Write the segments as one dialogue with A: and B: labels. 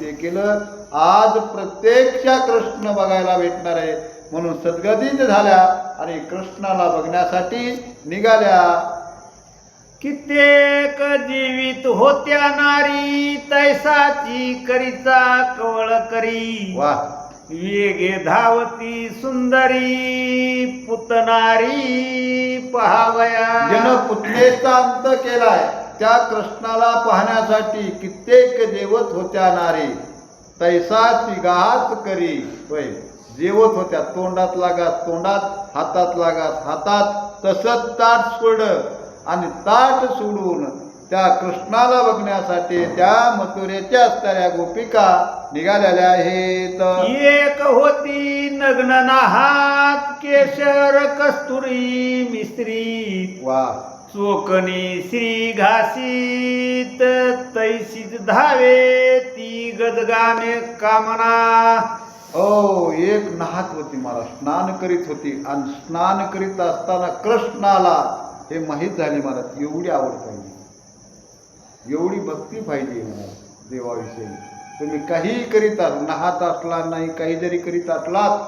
A: ते केलं. आज प्रत्यक्ष कृष्ण बघायला भेटणार आहे. म्हणून सद्गतीत झाल्या आणि कृष्णाला बघण्यासाठी निघाल्या.
B: कित्येक जीवित होत्या नारी तैसाची करीचा कवळ करी.
A: वा.
B: वेगे धावती सुंदरी पुतनारी पहावया.
A: जन पुतलेचा अंत केलाय. त्या कृष्णाला पाहण्यासाठी कित्येक देवत होत्या नारी. तैसाची गात करी. होय जेवत होत्या. तोंडात लागात तोंडात हातात लागात हातात तसंच ताट सोड आणि ताट सोडून त्या कृष्णाला बघण्यासाठी त्या मथुरेच्या असणाऱ्या गोपिका निघालेल्या आहेत.
B: एक होती नग्न नाहात केशर कस्तुरी मिस्त्री.
A: वा
B: चोकणी श्री घासीत तैसीत धावे ती गदगाने कामना.
A: हो एक नाहत होती मला स्नान करीत होती आणि स्नान करीत असताना कृष्णाला हे माहीत झाले मला एवढी आवड पाहिजे एवढी भक्ती पाहिजे मला देवाविषयी. तुम्ही काहीही करीत आहात नाहत असला नाही काही जरी करीत असलात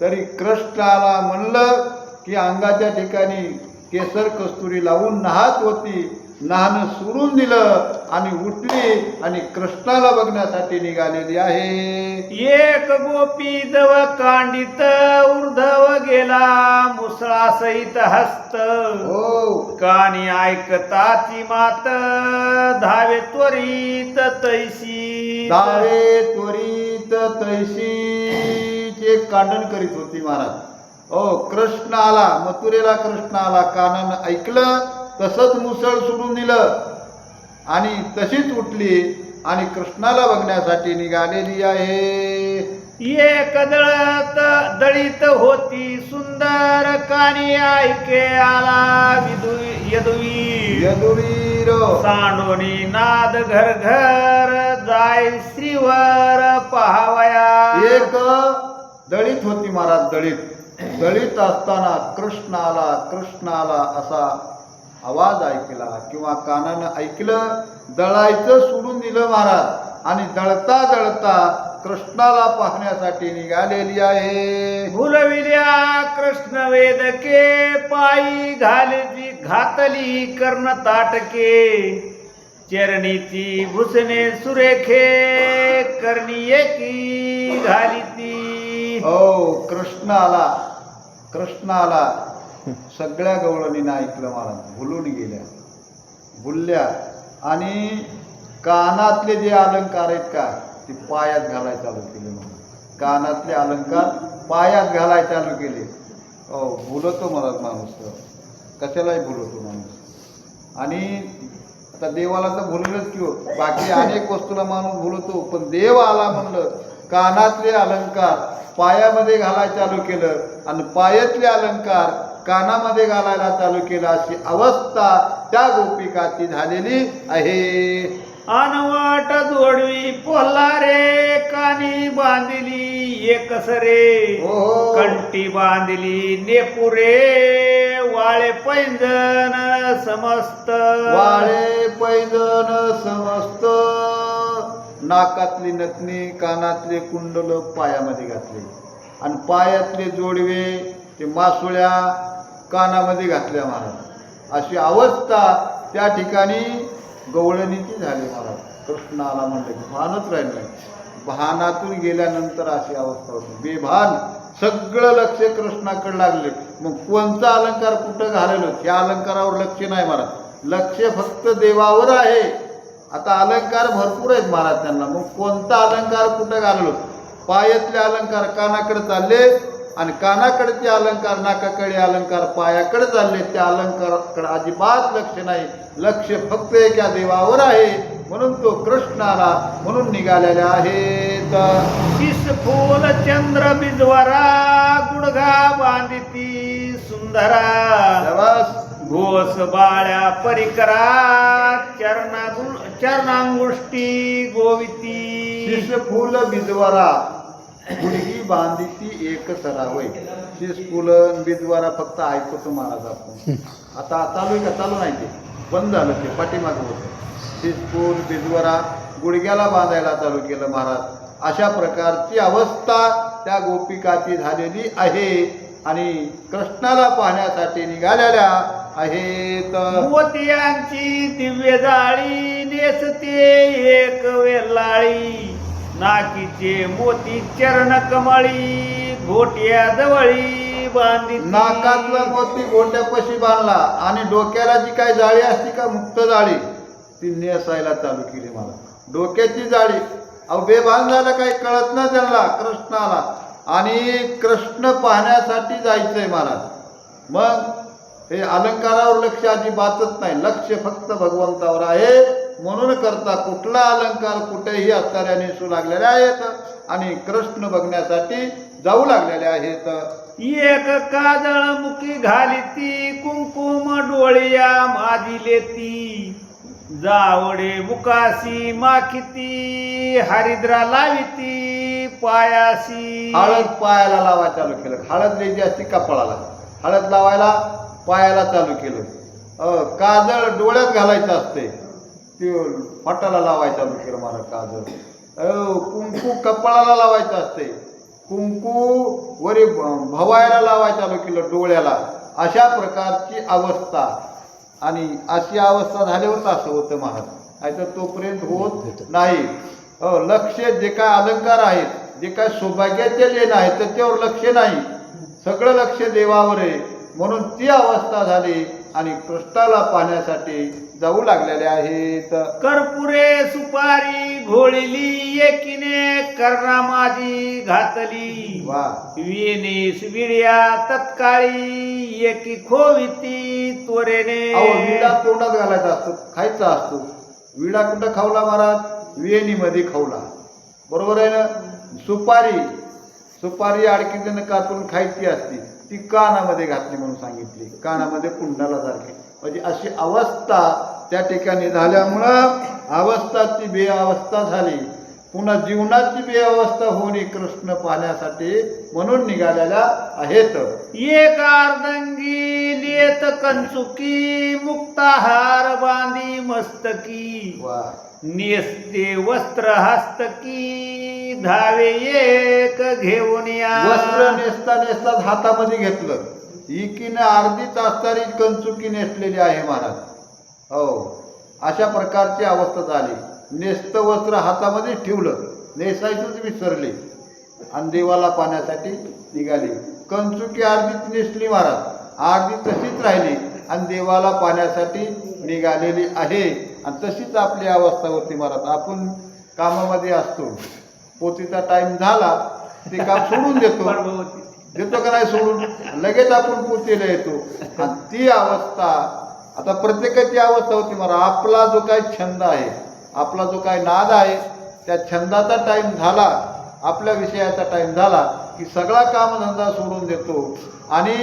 A: तरी कृष्णाला म्हणलं की अंगाच्या ठिकाणी केसर कस्तुरी लावून नाहत होती. नाहणं सोडून दिलं आणि उठली आणि कृष्णाला बघण्यासाठी निघालेली आहे.
B: एक गोपी दव कांडित ऊर्धव गेला. मुसळा सहित हस्त.
A: हो.
B: कानी ऐकताची मात. धावे त्वरित तैसी
A: दावे त्वरित तैशी. एक कांडण करीत होती महाराज. हो कृष्ण आला मथुरेला कृष्ण आला कानानं ऐकलं तसंच मुसळ सोडून दिलं. आणि तशीच उठली आणि कृष्णाला बघण्यासाठी निघालेली आहे.
B: एक दळत दळीत होती सुंदर कानी ऐके आला विदु यदुवीर.
A: यदुवीर.
B: सांडोनी नाद घर घर जाय श्रीवर पहावया.
A: एक दळीत होती महाराज दळीत. दळीत असताना कृष्ण आला कृष्ण आला असा आवाज ऐकला किंवा कानानं ऐकलं दळायचं सोडून दिलं महाराज. आणि दळता दळता कृष्णाला पाहण्यासाठी निघालेली आहे.
B: भुलविल्या कृष्ण वेदके पायी घालती घातली कर्ण ताटके चरणीची भुसणे सुरेखे करणी एकी घाली ती
A: हो कृष्ण कृष्णाला कृष्ण आला सगळ्या गवळणीनं ऐकलं मला. भुलून गेल्या. भुलल्या. आणि कानातले जे अलंकार आहेत का ते पायात घालायला चालू केले मला. कानातले अलंकार पायात घालायला चालू केले. हो भुलतो मला माणूस. कशालाही भुलतो माणूस. आणि आता देवाला तर भुललंच किंवा हो. बाकी अनेक वस्तूला माणूस भुलतो पण देव आला म्हणलं कानातले अलंकार पायामध्ये घालायला चालू केलं आणि पायातले अलंकार कानामध्ये घालायला चालू केलं अशी अवस्था त्या गोपिकाची झालेली आहे.
B: अनवाट जोडवी पोहला रे कानी बांधिली एकसरे.
A: हो.
B: कंठी बांधिली नेपुरे. वाळे पैंजन समस्त.
A: वाळे पैजण समस्त. नाकातली नथनी कानातले कुंडल पायामध्ये घातले. आणि पायातले जोडवे ते मासुळ्या कानामध्ये घातल्या महाराज. अशी अवस्था त्या ठिकाणी गवळणीची झाली महाराज. कृष्णाला आला की भानच राहिलं नाही. भानातून गेल्यानंतर अशी अवस्था होती. बेभान सगळं लक्ष कृष्णाकडे लागले. मग कोणता अलंकार कुठं घालेलं? त्या अलंकारावर लक्ष नाही महाराज. लक्ष फक्त देवावर आहे. आता अलंकार भरपूर आहेत महाराज त्यांना मग कोणता अलंकार कुठं घाललो? पायातले अलंकार कानाकडे चालले आणि कानाकडचे अलंकार नाकाकडे अलंकार पायाकडे चालले. त्या अलंकाराकडे अजिबात लक्ष नाही. लक्ष फक्त एका देवावर आहे. म्हणून तो कृष्ण आला. म्हणून निघालेल्या आहेत.
B: किस फूल चंद्र बिजवरा गुडघा बांधिती सुंदरा. गोस बाळ्या परिकरा चरणा चरणांगुष्टी गोविती.
A: शिश फुल बिजवरा गुडगी बांधीची एक सरावय शिस फुल बिजवरा फक्त ऐकतो महाराज आपण. आता चालू आहे का? चालू नाही ते. बंद झालं ते पाठीमागं होतं. शिस फुल बिजवारा गुडघ्याला बांधायला चालू केलं महाराज. अशा प्रकारची अवस्था त्या गोपिकाची झालेली आहे. आणि कृष्णाला पाहण्यासाठी निघालेल्या आहेत.
B: मोतियांची दिव्य जाळी नेसते एक वेल्लाळी नाकीचे मोती चरण कमळी घोट्या जवळी बांधी
A: नाकातला मोती गोंड्यापाशी बांधला आणि डोक्याला जी काही जाळी असते का मुक्त जाळी ती नेसायला चालू केली मला. डोक्याची जाळी. अहो बेभान झालं काही कळत ना त्यांना कृष्णाला. आणि कृष्ण पाहण्यासाठी जायचंय मला. मग हे अलंकारावर लक्ष अजिबातच नाही. लक्ष फक्त भगवंतावर आहे. म्हणून करता कुठला अलंकार कुठेही असणाऱ्या नेसू लागलेले आहेत आणि कृष्ण बघण्यासाठी जाऊ लागलेले आहेत.
B: एक काजळ मुखी घाली ती कुंकुम डोळिया माझी लेती जावडे मुकासी माखिती हरिद्रा लाविती पायासी
A: हळद पायाला लावायला चालू केलं. हळद द्यायची असती कपाळाला. हळद लावायला पायाला चालू केलं. काजळ डोळ्यात घालायचं असते ते फटाला लावायचं चालू केलं मला काजळ. कुंकू कपाळाला लावायचं असते कुंकू वरी भवायला लावायचं चालू केलं डोळ्याला. अशा प्रकारची अवस्था. आणि अशी अवस्था झाल्यावर असं होतं महाराज. नाहीतर तोपर्यंत होत नाही. अ, लक्ष जे काय अलंकार आहेत जे काय सौभाग्याचे लेण आहेत त्याच्यावर लक्ष नाही. सगळं लक्ष देवावर आहे. म्हणून ती अवस्था झाली आणि कृष्णाला पाहण्यासाठी जाऊ लागलेले आहेत.
B: कर्पुरे सुपारी घोळिली एकीने कर्णा माझी घातली.
A: वा.
B: विणीस विड्या तत्काळी एकी खोविती त्वरेने.
A: अहो विडा तोंडात घालायचा असतो खायचा असतो. विडा कुठं खावला महाराज? वेणीमध्ये खावला. बरोबर आहे ना? सुपारी. सुपारी अडकीने कातून खायची असती ती कानामध्ये घातली म्हणून सांगितली. कानामध्ये कुंडाला सारखी. म्हणजे अशी अवस्था त्या ठिकाणी झाल्यामुळं अवस्थाची बेअवस्था झाली. पुन्हा जीवनाची बेअवस्था होणे कृष्ण पाहण्यासाठी म्हणून निघालेल्या आहेत.
B: एक अर्धंगी लेत कंचुकी मुक्ताहार बांधी मस्तकी.
A: वा.
B: नेसते वस्त्र हस्तकी धावे एक घेऊन या.
A: वस्त्र नेसता नेसता हातामध्ये घेतलं. इकीने अर्धीच असणारी कंचुकी नेसलेली आहे महाराज हो. अशा प्रकारची अवस्था झाली. नेस्त वस्त्र हातामध्ये ठेवलं. नेसायचंच विसरले. आणि देवाला पाण्यासाठी निघाली. कंचुकी अर्धीच नेसली महाराज अर्धी तशीच राहिली. आणि देवाला पाण्यासाठी निघालेली आहे. आणि तशीच आपली अवस्था होती महाराज आपण कामामध्ये असतो पोतीचा टाईम झाला ते काम सोडून देतो. देतो का नाही सोडून? लगेच आपण पोतीला येतो. आणि ती अवस्था आता प्रत्येकाची अवस्था होती मला आपला जो काही छंद आहे आपला जो काही नाद आहे त्या छंदाचा टाईम झाला आपल्या विषयाचा टाईम झाला की सगळा कामधंदा सोडून देतो. आणि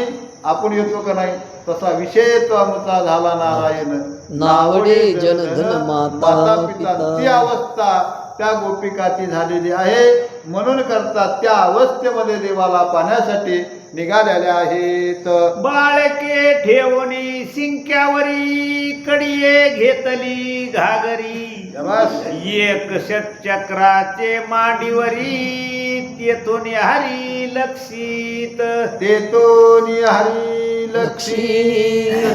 A: आपण येतो का नाही? तसा विषय तो आमचा झाला नारायण.
C: नावडे जनधन माता
A: पिता. ती अवस्था त्या गोपिकाची झालेली आहे. म्हणून करतात त्या अवस्थेमध्ये देवाला पाहण्यासाठी निघालेल्या आहेत.
B: बाळके ठेवणी सिंक्यावरी कडिये घेतली घागरी. एक षटचक्राचे मांडीवरी. हरी लक्षित.
A: ते तो हरी लक्ष्मी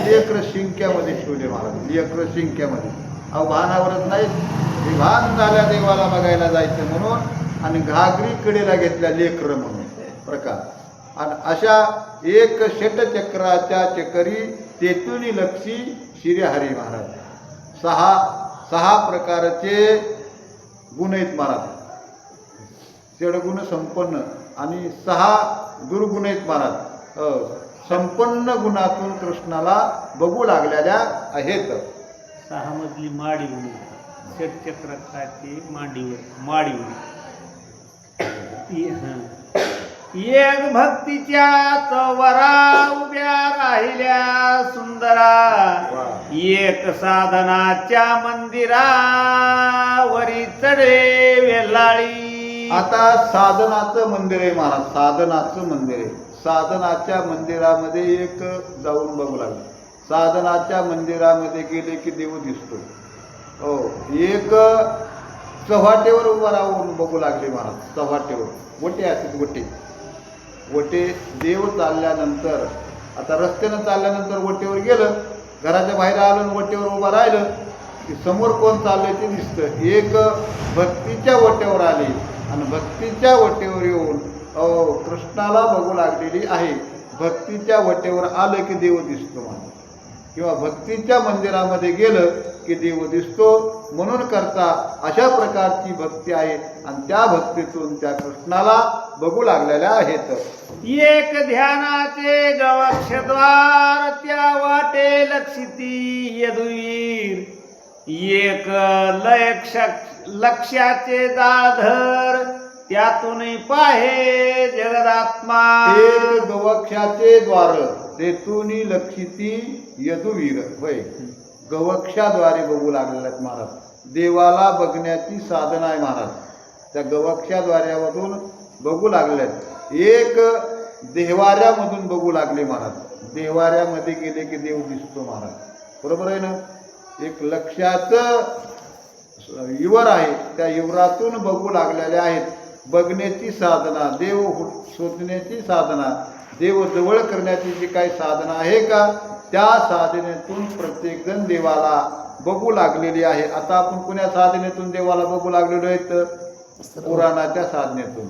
A: लेकर शिंक्यामध्ये ठेवले महाराज. लेकर शिंक्यामध्ये. अहो भानावरच नाही. हे भान झाल्या देवाला बघायला जायचं म्हणून आणि घागरी कडेला घेतल्या लेकर म्हणून. प्रकार. आणि अशा एक षटचक्राच्या चकरी तेतुनी लक्षी श्रीहरी महाराज. सहा सहा प्रकारचे गुण आहेत महाराज. षडगुण संपन्न. आणि सहा दुर्गुण आहेत महाराज. संपन्न गुणातून कृष्णाला बघू लागलेल्या आहेत.
B: सहा मजली माडी म्हणून षटचक्राची मांडीवर माडीवर हं. एक भक्तीच्या तवरा उभ्या राहिल्या सुंदरा. एक साधनाच्या मंदिरावरी चढे वेल्लाळी
A: आता साधनाचं मंदिर आहे महाराज साधनाचं मंदिर आहे. साधनाच्या मंदिरामध्ये एक जाऊन बघू लागलं. साधनाच्या मंदिरामध्ये गेले की देव दिसतो. हो एक चव्हाटेवर उभा राहून बघू लागले महाराज चव्हाटेवर. वटे असतात वटे. वटे देव चालल्यानंतर आता रस्त्यानं चालल्यानंतर वटेवर गेलं घराच्या बाहेर आलं आणि वटेवर उभं राहिलं की समोर कोण चाललंय ते दिसतं. एक भक्तीच्या वटेवर आली. आणि भक्तीच्या वटेवर येऊन अहो कृष्णाला बघू लागलेली आहे. भक्तीच्या वटेवर आलं की देव दिसतो मला किंवा भक्तीच्या मंदिरामध्ये गेलं की देव दिसतो म्हणून करता अशा प्रकारची भक्ती आहे. आणि त्या भक्तीतून त्या कृष्णाला बघू लागलेल्या आहेत.
B: एक ध्यानाचे गवक्षद्वार त्या वाटे लक्षिती यदुवीर एक लक्ष लक्ष्याचे दाधर त्यातून पाहे जगदात्मा.
A: एक गवक्षाचे द्वार तेथून लक्षिती यदुवीर. होय. गवक्षाद्वारे बघू लागलेले आहेत महाराज. देवाला बघण्याची साधना आहे महाराज. त्या गवक्षाद्वाऱ्यामधून बघू लागले आहेत एक देवाऱ्यामधून बघू लागले महाराज. देवाऱ्यामध्ये गेले की देव दिसतो महाराज. बरोबर आहे ना? एक लक्षाचं युवर आहे त्या युवरातून बघू लागलेले आहेत. बघण्याची साधना देव हु- शोधण्याची साधना देव जवळ करण्याची जी काही साधना आहे का त्या साधनेतून प्रत्येकजण देवाला बघू लागलेली आहे. आता आपण कोण्या साधनेतून देवाला बघू लागलेलो आहेत? पुराणाच्या साधनेतून.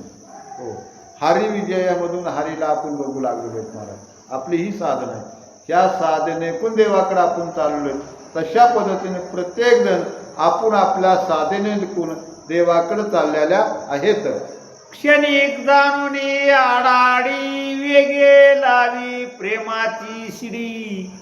A: हो. हरिविजयामधून हरीला आपण बघू लागलेलो आहेत महाराज. आपली ही साधना आहे. या साधनेतून देवाकडे आपण चाललो आहे तशा पद्धतीने प्रत्येकजण आपण आपल्या साधनेतून देवाकडे चाललेल्या आहेत.
B: क्षणिक जाणून आडाडी वेगे लावी प्रेमाची शिडी.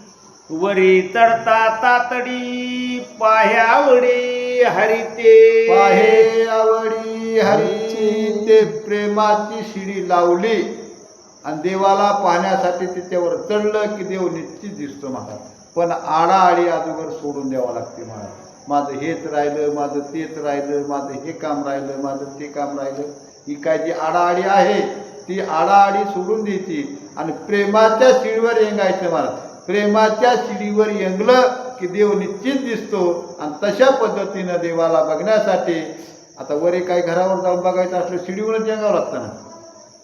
B: वरी चढता तातडी पाह्यावडी हरिते.
A: पाहे आवडी हरीची ते प्रेमाची शिडी लावली. आणि देवाला पाहण्यासाठी त्याच्यावर चढलं की देव निश्चित दिसतो महाराज. पण आडाआडी अगोदर सोडून द्यावं लागते मला. माझं हेच राहिलं माझं तेच राहिलं माझं हे काम राहिलं माझं ते काम राहिलं. ही काय जी आडाआडी आहे ती आडाआडी सोडून द्यायची. आणि प्रेमाच्या शिडीवर येंगायचं मला. प्रेमाच्या शिडीवर येंगलं की देव निश्चित दिसतो. आणि तशा पद्धतीनं देवाला बघण्यासाठी आता वरे काही घरावर जाऊन बघायचं असलं शिडीवरच येंगावं लागतं ना.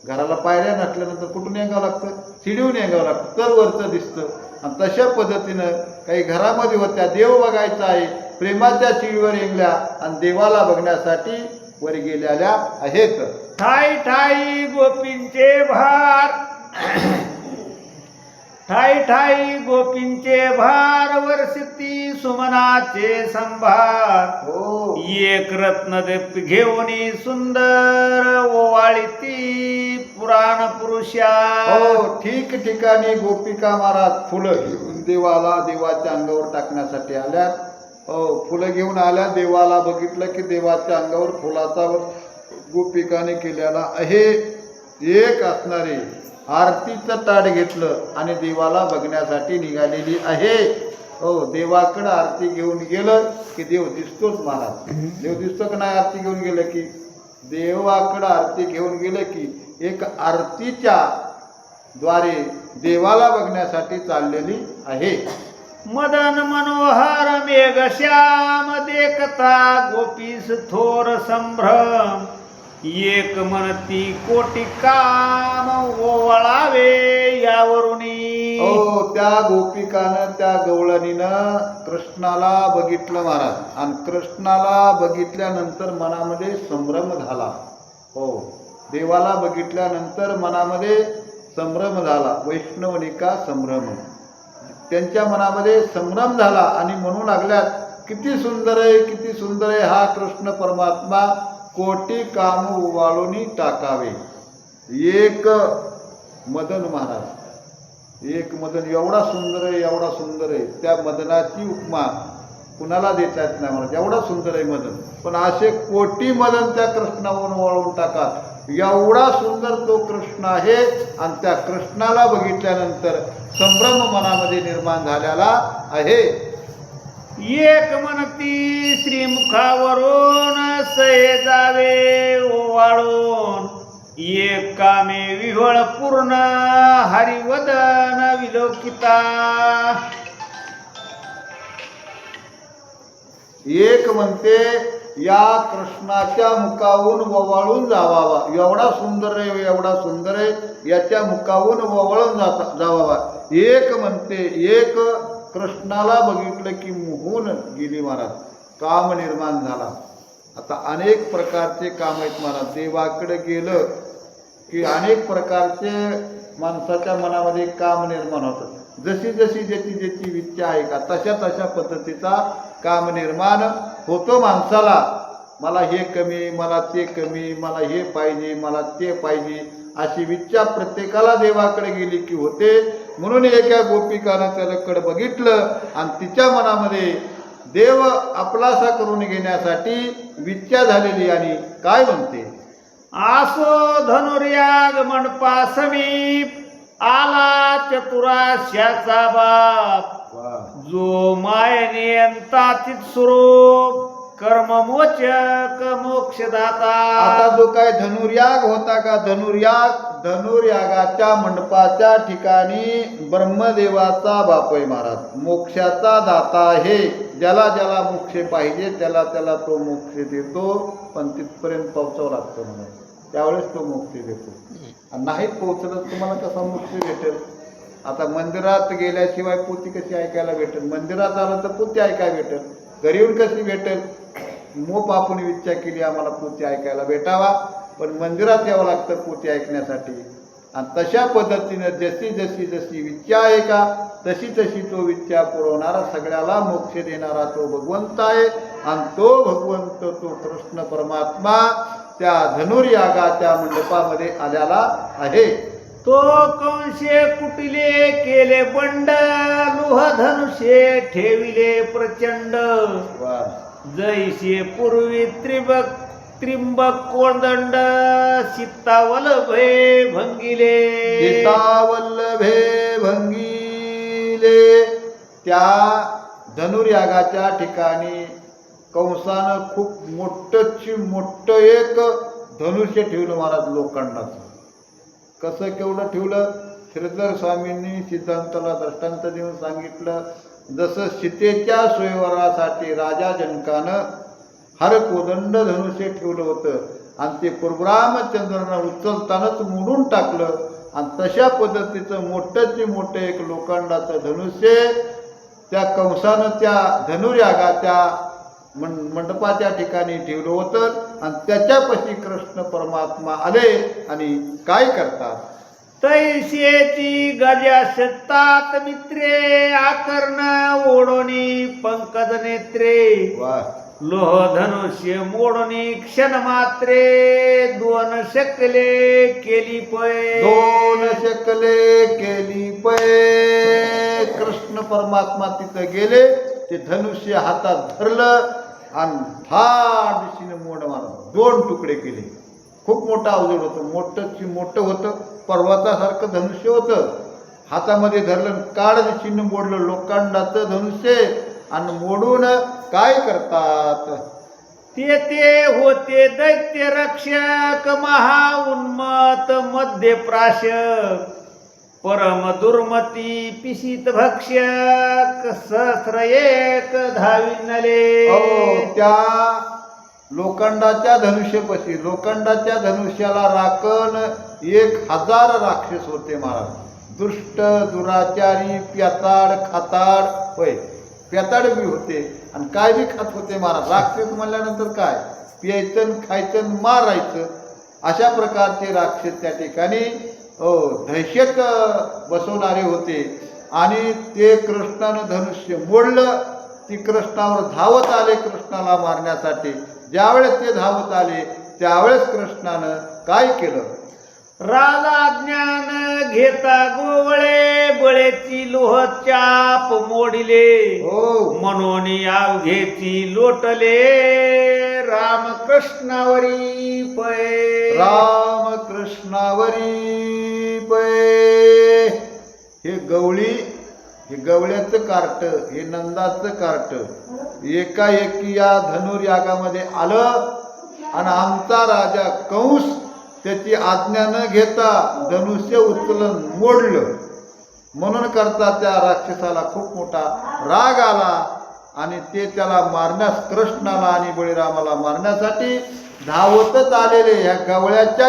A: घराला पायऱ्या नसल्यानंतर कुठून येंगावं लागतं? शिडीहून येंगावं लागतं. तर वरचं दिसतं. आणि तशा पद्धतीनं काही घरामध्ये होत्या देव बघायचा आहे प्रेमाच्या शिळीवर येंगल्या आणि देवाला बघण्यासाठी वर गेलेल्या आहेत.
B: ठाई ठाई गोपींचे भार. ठाई ठाई गोपींचे भार वर्षती सुमनाचे संभार.
A: हो.
B: एक रत्नदीप घेऊन सुंदर ओवाळीती पुराण पुरुषा
A: हो ठीक ठिकाणी गोपिका महाराज फुलं घेऊन देवाला देवाच्या अंगावर टाकण्यासाठी आल्या हो फुलं घेऊन आल्या देवाला बघितलं की देवाच्या अंगावर फुलाचा गोपिकाने केलेला आहे. एक असणारे आरतीचं ताट घेतलं आणि देवाला बघण्यासाठी निघालेली आहे. हो देवाकडं आरती घेऊन गेलं की देव दिसतोच महाराज देव दिसतो का नाही आरती घेऊन गेलं की? देवाकडं आरती घेऊन गेलं की एक आरतीच्या द्वारे देवाला बघण्यासाठी चाललेली आहे.
B: मदन मनोहर मेघ श्याम देखता गोपीस थोर संभ्रम. एक म्हणती कोटी काम ओवळावे यावरून.
A: हो त्या गोपिकानं त्या गवळणीनं कृष्णाला बघितलं महाराज. आणि कृष्णाला बघितल्यानंतर मनामध्ये संभ्रम झाला. हो देवाला बघितल्यानंतर मनामध्ये संभ्रम झाला. वैष्णवनिका संभ्रम. त्यांच्या मनामध्ये संभ्रम झाला आणि म्हणू लागल्यात किती सुंदर आहे किती सुंदर आहे हा कृष्ण परमात्मा. कोटी काम उवाळून टाकावे. एक मदन महाराज. एक मदन एवढा सुंदर आहे एवढा सुंदर आहे. त्या मदनाची उपमा कुणाला देता येत नाही महाराज? एवढा सुंदर आहे मदन. पण असे कोटी मदन त्या कृष्णावरून वळवून टाकात. एवढा सुंदर तो कृष्ण आहे आणि त्या कृष्णाला बघितल्यानंतर संभ्रम मनामध्ये निर्माण झालेला आहे.
B: एक म्हणती श्रीमुखावरून सये जावे ओवाळून. एक कामे विहळ पूर्ण हरिवदन विलोकिता.
A: एक म्हणते या कृष्णाच्या मुखावून ववाळून जावावा. एवढा सुंदर आहे एवढा सुंदर आहे याच्या मुखावून ववाळून जाता जावावा. एक म्हणते एक कृष्णाला बघितलं की मोहून गेली महाराज. काम निर्माण झाला. आता अनेक प्रकारचे काम आहेत महाराज. देवाकडे गेलं की अनेक प्रकारचे माणसाच्या मनामध्ये काम निर्माण होतं. जशी जशी ज्याची ज्याची इच्छा आहे का तशा तशा पद्धतीचा काम निर्माण होतो माणसाला. मला हे कमी मला ते कमी मला हे पाहिजे मला ते पाहिजे अशी विच्छा प्रत्येकाला देवाकडे गेली की होते. म्हणून एका गोपिकानं त्याच्याकडे बघितलं आणि तिच्या मनामध्ये देव आपलासा करून घेण्यासाठी विच्छा झालेली आणि काय म्हणते?
B: आसो धनुर्याग मंडपा समीप आला चतुराश्याचा बाप. जो मायने स्वरूप कर्ममोचक मोक्षदाता.
A: आता जो काय धनुर्याग होता का? धनुर्याग धनुर्यागाच्या मंडपाच्या ठिकाणी ब्रह्मदेवाचा बाप आहे महाराज. मोक्षाचा दाता आहे. ज्याला ज्याला मोक्ष पाहिजे त्याला त्याला तो मोक्ष देतो. पण तिथपर्यंत पोहोचावं लागतं म्हणून. त्यावेळेस तो मोक्ष देतो. नाही पोहोचलं तुम्हाला कसा मोक्ष भेटेल? आता मंदिरात गेल्याशिवाय पोती कशी ऐकायला भेटेल? मंदिरात आलं तर पोती ऐकायला भेटेल. घरी येऊन कशी भेटेल? मोप आपण इच्छा केली आम्हाला पोती ऐकायला भेटावा. पण मंदिरात यावं लागतं पोती ऐकण्यासाठी. आणि तशा पद्धतीनं जशी जशी जशी इच्छा आहे का तशी तशी तो इच्छा पुरवणारा सगळ्याला मोक्ष देणारा तो भगवंत आहे. आणि तो भगवंत तो कृष्ण परमात्मा त्या धनुर्यागाच्या मंडपामध्ये आलेला आहे.
B: तो कंशे कुटिले केले बंड लोह धनुषे ठेविले प्रचंड. जैसे पूर्वी त्रिबक त्रिंबक कोणदंड सीतावल भय भंगिले.
A: सीतावल्लभे भंगिले. त्या धनुर्यागाच्या ठिकाणी कंसानं खूप मोठंची मोठं एक धनुष्य ठेवलं महाराज लोखंडाचं. कसं केवढं ठेवलं? श्रीधर स्वामींनी सिद्धांताला दृष्टांत देऊन सांगितलं जसं सीतेच्या स्वयंवरासाठी राजा जनकानं हर कोदंड धनुष्य ठेवलं होतं. आणि ते रामचंद्रानं उचलतानाच मोडून टाकलं. आणि तशा पद्धतीचं मोठंचे मोठं एक लोखंडाचं धनुष्य त्या कंसानं त्या धनुर्यागाच्या मं मंडपाच्या ठिकाणी ठेवलं होतं. आणि त्याच्यापाशी कृष्ण परमात्मा आले आणि काय करतात?
B: तैसेची गजा सत्तात मित्रे आकर्ण ओढोनी पंकज नेत्रे.
A: वा
B: लोह धनुष्य मोडणी क्षण मात्रे दोन शकले केली पै.
A: दोन शकले केली पै. कृष्ण परमात्मा तिथं गेले ते धनुष्य हातात धरलं आणि फार दिशेने मोड मारलं. दोन तुकडे केले. खूप मोठं अवजड होतं. मोठंची मोठं होतं. पर्वतासारखं धनुष्य होतं. हातामध्ये धरलं काळ चिन्ह मोडलं. लोखंडाचं धनुष्य आणि मोडून काय करतात?
B: ते ते होते दैत्य रक्षक महा उन्मत मध्य प्राशक परम दुर्मती पिशित भक्षक सहस्र एक धाविनले
A: हो त्या लोखंडाच्या धनुष्यपशी लोखंडाच्या धनुष्याला राखण एक हजार राक्षस होते महाराज. दुष्ट दुराचारी प्याताड खाताड होय. पेताड बी होते आणि काय बी खात होते महाराज? राक्षस म्हणल्यानंतर काय? प्यायचं खायचं मारायचं. अशा प्रकारचे राक्षस त्या ठिकाणी हो दहशत बसवणारे होते. आणि ते कृष्णानं धनुष्य मोडलं. ती कृष्णावर धावत आले कृष्णाला मारण्यासाठी. ज्यावेळेस ते धावत आले त्यावेळेस कृष्णानं काय केलं?
B: राजा ज्ञान घेता गोवळे बळेची लोह चाप मोडिले.
A: हो.
B: म्हणून अवघेची लोटले. रामकृष्णावरी पै.
A: राम कृष्णावरी पै. हे गवळी हे गवळ्याचं कार्ट हे नंदाचं कार्ट एकाएकी या धनुर्यागामध्ये आलं आणि आमचा राजा कंस त्याची आज्ञा न घेता धनुष्य उचलून मोडलं. म्हणून करता त्या राक्षसाला खूप मोठा राग आला आणि ते त्याला मारण्यास कृष्णाला आणि बळीरामाला मारण्यासाठी धावतच आलेले ह्या गवळ्याच्या